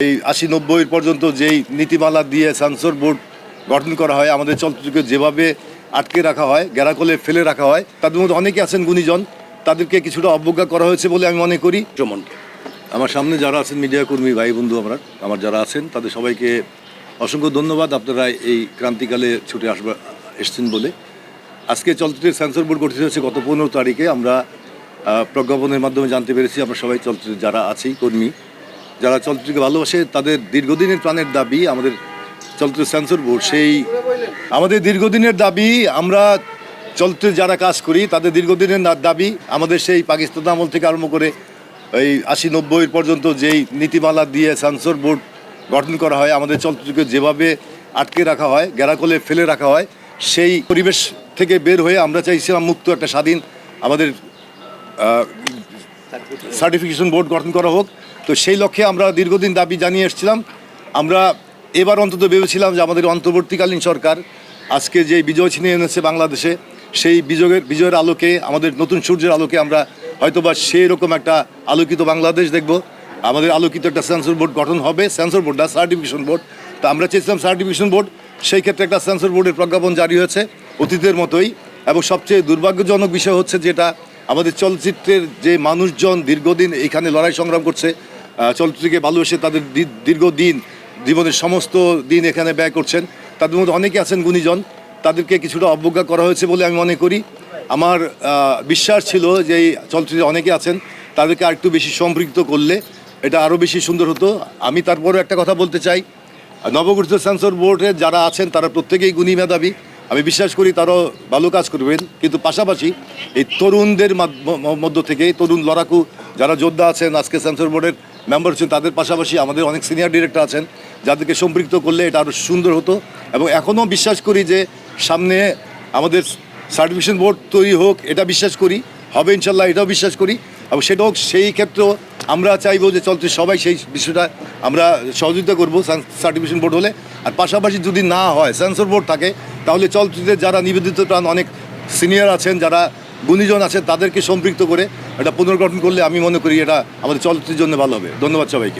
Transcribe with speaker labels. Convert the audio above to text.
Speaker 1: এই আশি নব্বই পর্যন্ত যেই নীতিমালা দিয়ে সেন্সর বোর্ড গঠন করা হয় আমাদের চলচ্চিত্রকে যেভাবে আটকে রাখা হয় গ্যারাকলে ফেলে রাখা হয় তাদের মধ্যে অনেকে আছেন গুণীজন তাদেরকে কিছুটা অবজ্ঞা করা হয়েছে বলে আমি মনে করি।
Speaker 2: চমনকে
Speaker 1: আমার সামনে যারা আছেন মিডিয়া কর্মী ভাই বন্ধু আমরা আমার যারা আছেন তাদের সবাইকে অসংখ্য ধন্যবাদ আপনারা এই ক্রান্তিকালে ছুটে আসবা এসছেন বলে। আজকে চলচ্চিত্রের সেন্সর বোর্ড গঠিত হয়েছে গত পনেরো তারিখে আমরা প্রজ্ঞাপনের মাধ্যমে জানতে পেরেছি আমরা সবাই চলচ্চিত্রের যারা আছি কর্মী যারা চলচ্চিত্রকে ভালোবাসে, তাদের দীর্ঘদিনের প্রাণের দাবি আমাদের চলচ্চিত্র সেন্সর বোর্ড। সেই আমাদের দীর্ঘদিনের দাবি, আমরা চলচ্চিত্রে যারা কাজ করি, তাদের দীর্ঘদিনের দাবি আমাদের সেই পাকিস্তান আমল থেকে আরম্ভ করে এই আশি নব্বই পর্যন্ত যেই নীতিমালা দিয়ে সেন্সর বোর্ড গঠন করা হয়, আমাদের চলচ্চিত্রকে যেভাবে আটকে রাখা হয় গ্যারাকলে ফেলে রাখা হয়, সেই পরিবেশ থেকে বের হয়ে আমরা চাইছিলাম মুক্ত একটা স্বাধীন আমাদের সার্টিফিকেশন বোর্ড গঠন করা হোক। তো সেই লক্ষ্যে আমরা দীর্ঘদিন দাবি জানিয়ে এসেছিলাম। আমরা এবার অন্তত ভেবেছিলাম যে আমাদের অন্তর্বর্তীকালীন সরকার আজকে যে বিজয় ছিনিয়ে এনেছে বাংলাদেশে, সেই বিজয়ের বিজয়ের আলোকে, আমাদের নতুন সূর্যের আলোকে আমরা হয়তোবা সেই রকম একটা আলোকিত বাংলাদেশ দেখব। আমাদের আলোকিত একটা সেন্সর বোর্ড গঠন হবে সেন্সর বোর্ড না সার্টিফিকেশন বোর্ড তো আমরা চেয়েছিলাম সার্টিফিকেশন বোর্ড সেই ক্ষেত্রে একটা সেন্সর বোর্ডের প্রজ্ঞাপন জারি হয়েছে অতীতের মতোই। এবং সবচেয়ে দুর্ভাগ্যজনক বিষয় হচ্ছে যেটা আমাদের চলচ্চিত্রের যে মানুষজন দীর্ঘদিন এখানে লড়াই সংগ্রাম করছে চলচ্চিত্রকে ভালোবেসে তাদের দীর্ঘদিন জীবনের সমস্ত দিন এখানে ব্যয় করছেন। তাদের মধ্যে অনেকে আছেন গুণীজন, তাদেরকে কিছুটা অবজ্ঞা করা হয়েছে বলে আমি মনে করি। আমার বিশ্বাস ছিল যে এই চলচ্চিত্রে অনেকে আছেন, তাদেরকে আরেকটু বেশি সম্পৃক্ত করলে এটা আরও বেশি সুন্দর হতো। আমি তারপরে একটা কথা বলতে চাই, নবগঠিত সেন্সর বোর্ডে যারা আছেন তারা প্রত্যেকেই গুণী মেধাবী। আমি বিশ্বাস করি তারাও ভালো কাজ করবেন, কিন্তু পাশাপাশি এই তরুণদের মাধ্য- থেকে তরুণ লড়াকু যারা যোদ্ধা আছেন, আজকে সেন্সর বোর্ডের মেম্বার হচ্ছেন তাদের পাশাপাশি আমাদের অনেক সিনিয়র ডিরেক্টর আছেন, যাদেরকে সম্পৃক্ত করলে এটা আরও সুন্দর হতো। এবং এখনও বিশ্বাস করি যে সামনে আমাদের সার্টিফিকেশন বোর্ড তৈরি হোক, এটা বিশ্বাস করি, হবে ইনশাল্লাহ, এটাও বিশ্বাস করি। এবং সেটা হোক, সেই ক্ষেত্রেও আমরা চাইব যে চলছে সবাই সেই বিষয়টা আমরা সহযোগিতা করব, সার্টিফিকেশন বোর্ড হলে। আর পাশাপাশি যদি না হয়, সেন্সর বোর্ড থাকে তাহলে চলচ্চিত্রের যারা নিবেদিত প্রাণ, অনেক সিনিয়র আছেন, যারা গুণীজন আছেন, তাদেরকে সম্পৃক্ত করে এটা পুনর্গঠন করলে আমি মনে করি এটা আমাদের চলচ্চিত্রের জন্য ভালো হবে। ধন্যবাদ সবাইকে।